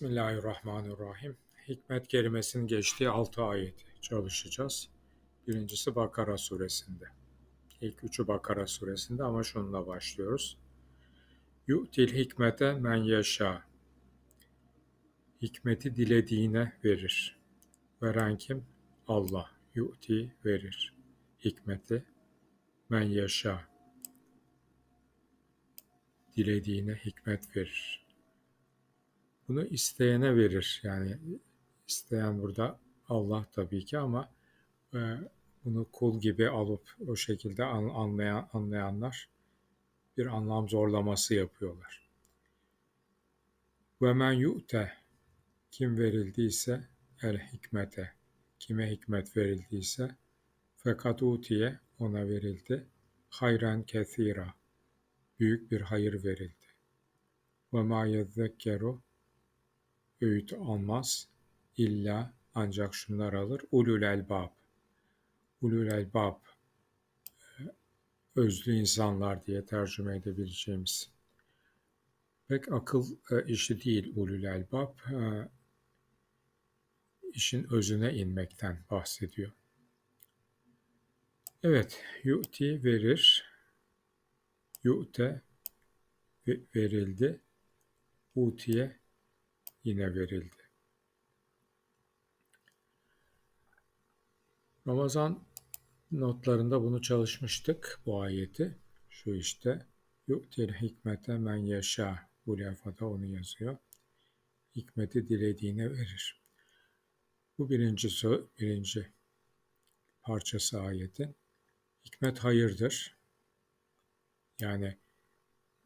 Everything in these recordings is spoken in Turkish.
Bismillahirrahmanirrahim. Hikmet kelimesinin geçtiği altı ayeti çalışacağız. Birincisi Bakara suresinde. İlk üçü Bakara suresinde ama şununla başlıyoruz. Yu'til hikmete men yaşa. Hikmeti dilediğine verir. Veren kim? Allah. Yu'ti verir. Hikmeti men yaşa. Dilediğine hikmet verir. Bunu isteyene verir. Yani isteyen burada Allah tabii ki ama e, bunu kul gibi alıp o şekilde anlayan, anlayanlar bir anlam zorlaması yapıyorlar. Ve men yu'te kim verildiyse el hikmete kime hikmet verildiyse fakat utiye ona verildi hayran kethira büyük bir hayır verildi. Ve ma yezzekkeru öğüt almaz. İlla ancak şunlar alır. Ulul elbab. Ulul elbab e, özlü insanlar diye tercüme edebileceğimiz. Pek akıl e, işi değil ulul elbab. E, işin özüne inmekten bahsediyor. Evet, yu'ti verir, yu'te verildi, utiye yine verildi. Ramazan notlarında bunu çalışmıştık bu ayeti. Şu işte yu'til hikmete men yaşa bu lafada onu yazıyor. Hikmeti dilediğine verir. Bu birinci, birinci parçası ayetin. Hikmet hayırdır. Yani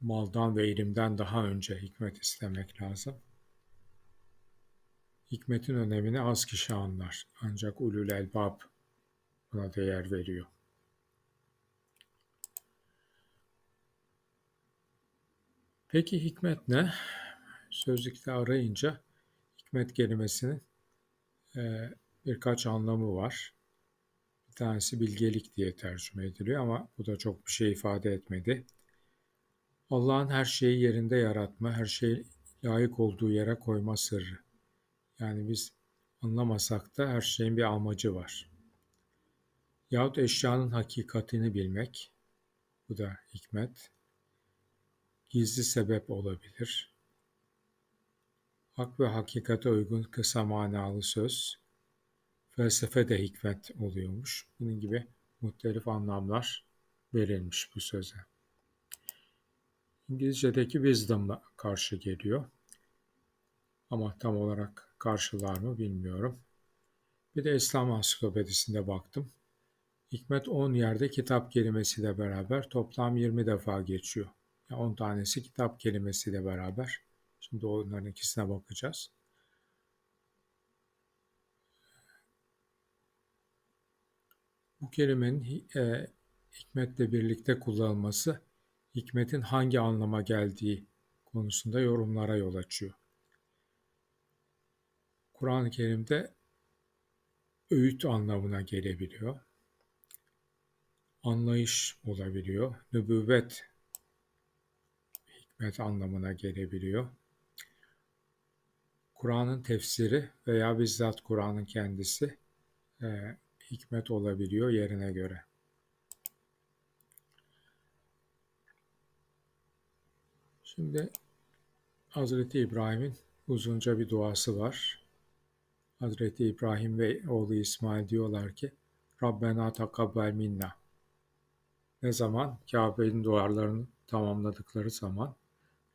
maldan ve ilimden daha önce hikmet istemek lazım. Hikmetin önemini az kişi anlar. Ancak ulul elbab buna değer veriyor. Peki hikmet ne? Sözlükte arayınca hikmet kelimesinin e, birkaç anlamı var. Bir tanesi bilgelik diye tercüme ediliyor ama bu da çok bir şey ifade etmedi. Allah'ın her şeyi yerinde yaratma, her şeyi layık olduğu yere koyma sırrı. Yani biz anlamasak da her şeyin bir amacı var. Yahut eşyanın hakikatini bilmek, bu da hikmet. Gizli sebep olabilir. Hak ve hakikate uygun kısa manalı söz, felsefe de hikmet oluyormuş. Bunun gibi muhtelif anlamlar verilmiş bu söze. İngilizce'deki wisdom'la karşı geliyor. Ama tam olarak karşılar mı bilmiyorum. Bir de İslam Ansiklopedisinde baktım. Hikmet 10 yerde kitap kelimesiyle beraber toplam 20 defa geçiyor. Yani 10 tanesi kitap kelimesiyle beraber. Şimdi onların ikisine bakacağız. Bu kelimenin e, hikmetle birlikte kullanılması hikmetin hangi anlama geldiği konusunda yorumlara yol açıyor. Kur'an-ı Kerim'de öğüt anlamına gelebiliyor. Anlayış olabiliyor. Nübüvvet hikmet anlamına gelebiliyor. Kur'an'ın tefsiri veya bizzat Kur'an'ın kendisi e, hikmet olabiliyor yerine göre. Şimdi Hazreti İbrahim'in uzunca bir duası var. Hazreti İbrahim ve oğlu İsmail diyorlar ki Rabbena takabbel minna. Ne zaman Kabe'nin duvarlarını tamamladıkları zaman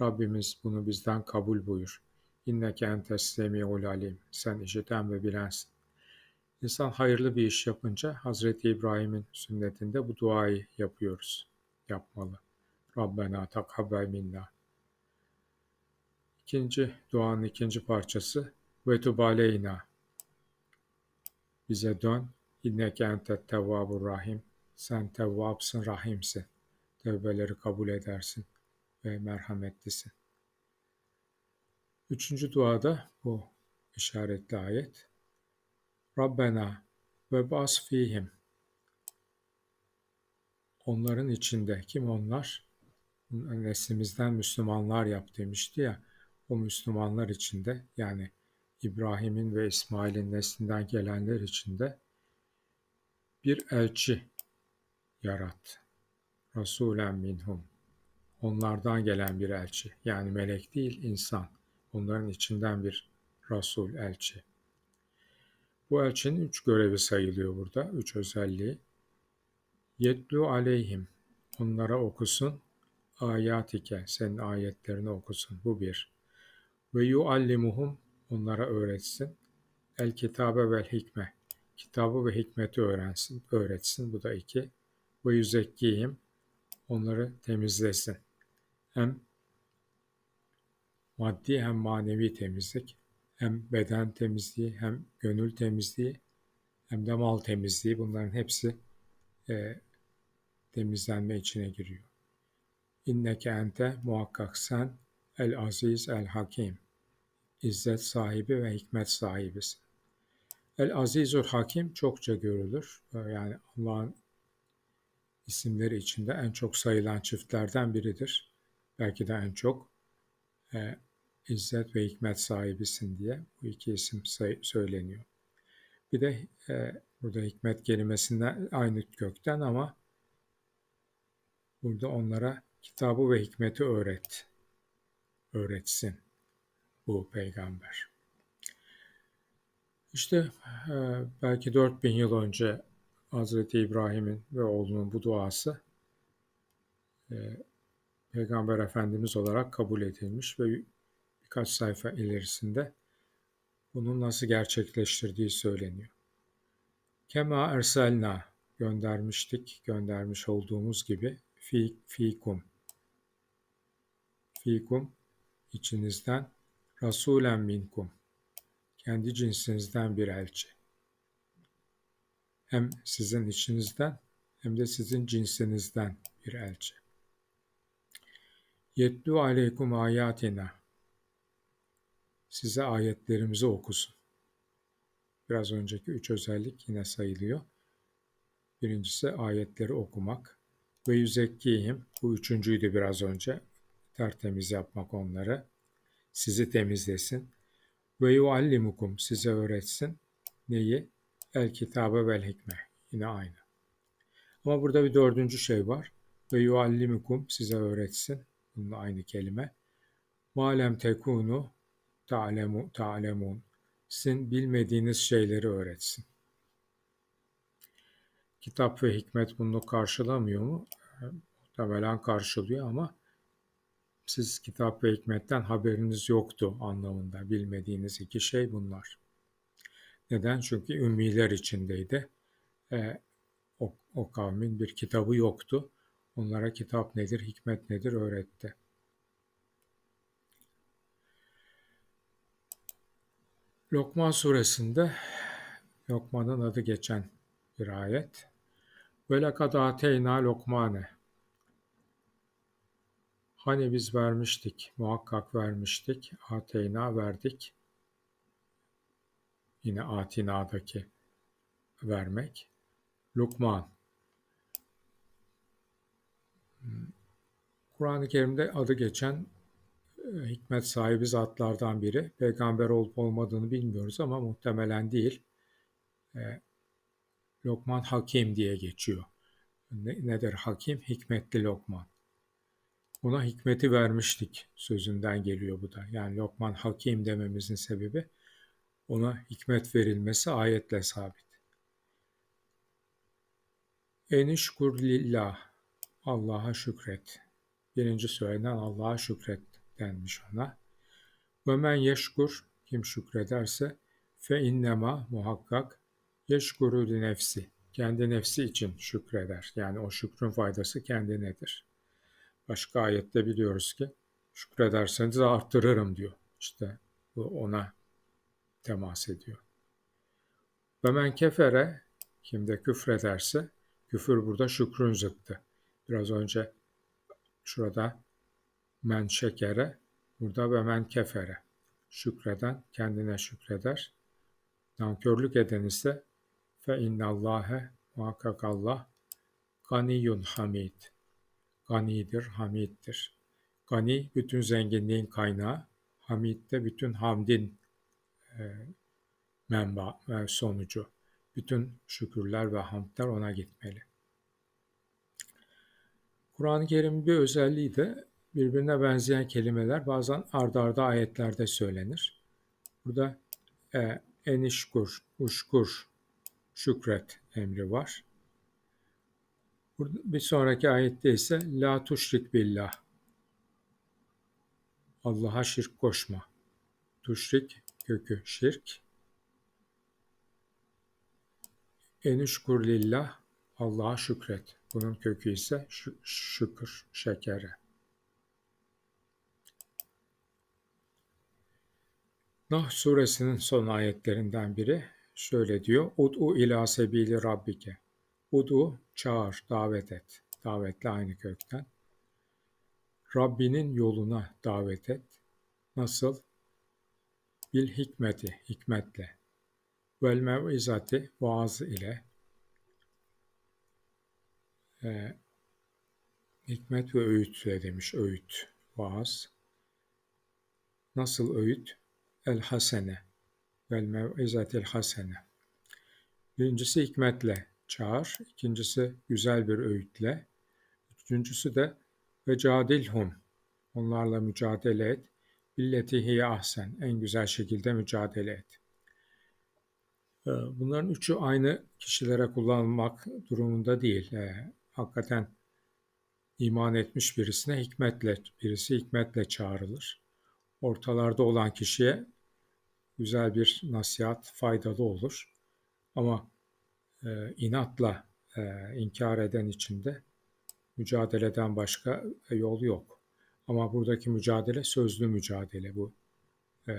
Rabbimiz bunu bizden kabul buyur. İnneke entes semi'ul alim. Sen işiten ve bilensin. İnsan hayırlı bir iş yapınca Hazreti İbrahim'in sünnetinde bu duayı yapıyoruz. Yapmalı. Rabbena takabbel minna. İkinci duanın ikinci parçası ve tubaleyna bize dön. İnneke entet tevvabur rahim. Sen tevvabsın, rahimsin. Tevbeleri kabul edersin ve merhametlisin. Üçüncü duada bu işaretli ayet. Rabbena ve bas fihim. Onların içinde kim onlar? Neslimizden Müslümanlar yap demişti ya. o Müslümanlar içinde yani İbrahim'in ve İsmail'in neslinden gelenler içinde bir elçi yarat. Rasulen minhum. Onlardan gelen bir elçi. Yani melek değil insan. Onların içinden bir Rasul, elçi. Bu elçinin üç görevi sayılıyor burada. Üç özelliği. Yetlu aleyhim. Onlara okusun. Ayatike. Senin ayetlerini okusun. Bu bir. Ve yuallimuhum. Onlara öğretsin. El kitabe vel hikme. Kitabı ve hikmeti öğrensin, öğretsin. Bu da iki. Ve yüzekkihim. Onları temizlesin. Hem maddi hem manevi temizlik, hem beden temizliği, hem gönül temizliği, hem de mal temizliği bunların hepsi e, temizlenme içine giriyor. İnneke ente muhakkak sen el aziz el hakim. İzzet sahibi ve hikmet sahibisin. El azizul hakim çokça görülür. Yani Allah'ın isimleri içinde en çok sayılan çiftlerden biridir. Belki de en çok. E, İzzet ve hikmet sahibisin diye bu iki isim söyleniyor. Bir de e, burada hikmet kelimesinden aynı kökten ama burada onlara kitabı ve hikmeti öğret. Öğretsin bu peygamber. İşte e, belki 4000 yıl önce Hazreti İbrahim'in ve oğlunun bu duası e, Peygamber Efendimiz olarak kabul edilmiş ve birkaç sayfa ilerisinde bunu nasıl gerçekleştirdiği söyleniyor. Kema erselna göndermiştik, göndermiş olduğumuz gibi fi, fikum. Fikum içinizden rasulen minkum. Kendi cinsinizden bir elçi. Hem sizin içinizden hem de sizin cinsinizden bir elçi. Yetlu aleykum ayatina size ayetlerimizi okusun. Biraz önceki üç özellik yine sayılıyor. Birincisi ayetleri okumak. Ve yüzekkihim, bu üçüncüydü biraz önce. Tertemiz yapmak onları. Sizi temizlesin. Ve yuallimukum, size öğretsin. Neyi? El kitabe vel hikme. Yine aynı. Ama burada bir dördüncü şey var. Ve yuallimukum, size öğretsin. Bunun aynı kelime. Malem tekunu ta'lemu, ta'lemun. Sizin bilmediğiniz şeyleri öğretsin. Kitap ve hikmet bunu karşılamıyor mu? Muhtemelen karşılıyor ama siz kitap ve hikmetten haberiniz yoktu anlamında. Bilmediğiniz iki şey bunlar. Neden? Çünkü ümmiler içindeydi. E, o, o kavmin bir kitabı yoktu. Onlara kitap nedir, hikmet nedir öğretti. Lokman suresinde Lokman'ın adı geçen bir ayet. Ve lekad ateyna lokmane. Hani biz vermiştik, muhakkak vermiştik, ateyna verdik. Yine atinadaki vermek. Lukman. Kur'an-ı Kerim'de adı geçen hikmet sahibi zatlardan biri. Peygamber olup olmadığını bilmiyoruz ama muhtemelen değil. E, Lokman Hakim diye geçiyor. Ne, nedir Hakim? Hikmetli Lokman. Ona hikmeti vermiştik sözünden geliyor bu da. Yani Lokman Hakim dememizin sebebi ona hikmet verilmesi ayetle sabit. Enişkur lillah. Allah'a şükret. Birinci söylenen Allah'a şükret denmiş ona. Ve men yeşkur kim şükrederse fe innema muhakkak yeşkuru nefsi kendi nefsi için şükreder. Yani o şükrün faydası kendinedir. Başka ayette biliyoruz ki şükrederseniz arttırırım diyor. İşte bu ona temas ediyor. Ve men kefere kim de küfrederse küfür burada şükrün zıttı. Biraz önce şurada men şekere, burada ve men kefere. Şükreden kendine şükreder. Nankörlük eden ise fe innallâhe muhakkak Allah ganiyun hamid. Ganidir, hamiddir. Gani bütün zenginliğin kaynağı, Hamid de bütün hamdin e, menba ve sonucu. Bütün şükürler ve hamdler ona gitmeli. Kur'an-ı Kerim'in bir özelliği de birbirine benzeyen kelimeler bazen ardarda arda ayetlerde söylenir. Burada e, enişkur, uşkur, şükret emri var. Bir sonraki ayette ise la tuşrik billah. Allah'a şirk koşma. Tuşrik kökü şirk. Enüşkur lillah Allah'a şükret. Bunun kökü ise şükür, şekere. Nah suresinin son ayetlerinden biri şöyle diyor. Ud'u ila sebili rabbike. Ud'u çağır, davet et. Davetle aynı kökten. Rabbinin yoluna davet et. Nasıl? Bil hikmeti, hikmetle. Vel mev'izati, vaaz ile. Ee, hikmet ve öğüt demiş, öğüt, vaaz. Nasıl öğüt? El hasene vel mev'izatil hasene. Birincisi hikmetle çağır, ikincisi güzel bir öğütle, üçüncüsü de ve cadilhum. Onlarla mücadele et. Billeti ahsen. En güzel şekilde mücadele et. Ee, bunların üçü aynı kişilere kullanılmak durumunda değil. Ee, hakikaten iman etmiş birisine hikmetle, birisi hikmetle çağrılır. Ortalarda olan kişiye güzel bir nasihat faydalı olur. Ama e, inatla e, inkar eden için de mücadeleden başka yol yok. Ama buradaki mücadele sözlü mücadele bu. E,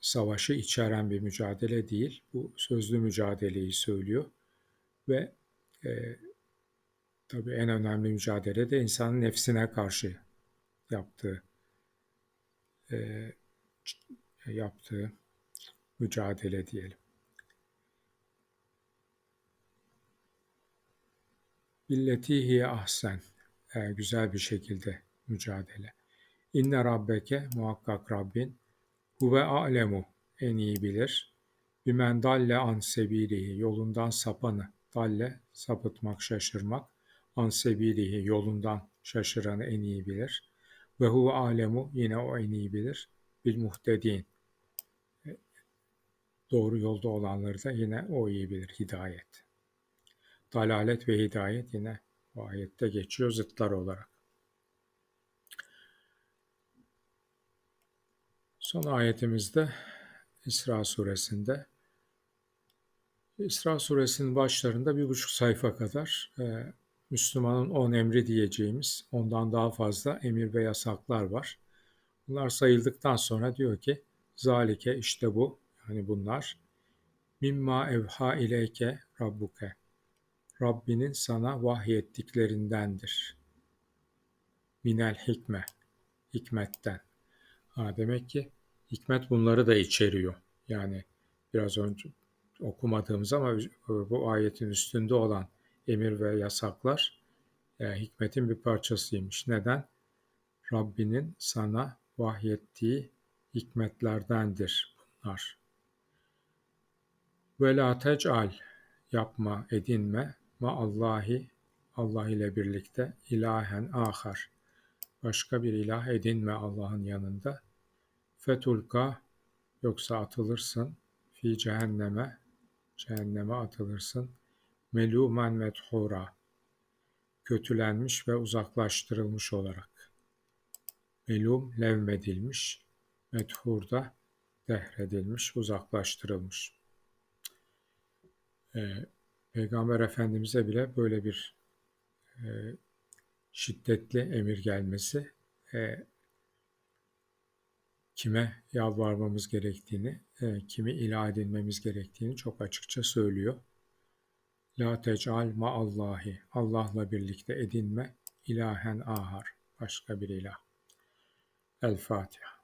savaşı içeren bir mücadele değil. Bu sözlü mücadeleyi söylüyor. Ve e, tabii en önemli mücadele de insanın nefsine karşı yaptığı e, yaptığı mücadele diyelim. Billetihiye ahsen. E, güzel bir şekilde mücadele. İnne rabbeke muhakkak Rabbin huve alemu en iyi bilir. Bimen dalle an sebilihi yolundan sapanı. Dalle sapıtmak, şaşırmak. An sebilihi yolundan şaşıranı en iyi bilir. Ve huve alemu yine o en iyi bilir. Bil muhtedin. Doğru yolda olanları da yine o iyi bilir. Hidayet. Dalalet ve hidayet yine bu ayette geçiyor zıtlar olarak. Son ayetimizde İsra suresinde İsra suresinin başlarında bir buçuk sayfa kadar e, Müslümanın on emri diyeceğimiz ondan daha fazla emir ve yasaklar var. Bunlar sayıldıktan sonra diyor ki zalike işte bu yani bunlar mimma evha ileyke rabbuke Rabbinin sana vahyettiklerindendir. Minel hikme, hikmetten. Ha, demek ki hikmet bunları da içeriyor. Yani biraz önce okumadığımız ama bu ayetin üstünde olan emir ve yasaklar e, hikmetin bir parçasıymış. Neden? Rabbinin sana vahyettiği hikmetlerdendir bunlar. Ve la tec'al yapma, edinme ma Allahi Allah ile birlikte ilahen ahar. Başka bir ilah edinme Allah'ın yanında. Fetulka yoksa atılırsın fi cehenneme cehenneme atılırsın. Melumen methura kötülenmiş ve uzaklaştırılmış olarak. Melum levmedilmiş, methurda dehredilmiş, uzaklaştırılmış. Ee, Peygamber Efendimiz'e bile böyle bir e, şiddetli emir gelmesi e, kime yalvarmamız gerektiğini, e, kimi ilah edinmemiz gerektiğini çok açıkça söylüyor. La tecal ma Allahi, Allah'la birlikte edinme, ilahen ahar, başka bir ilah. El Fatiha.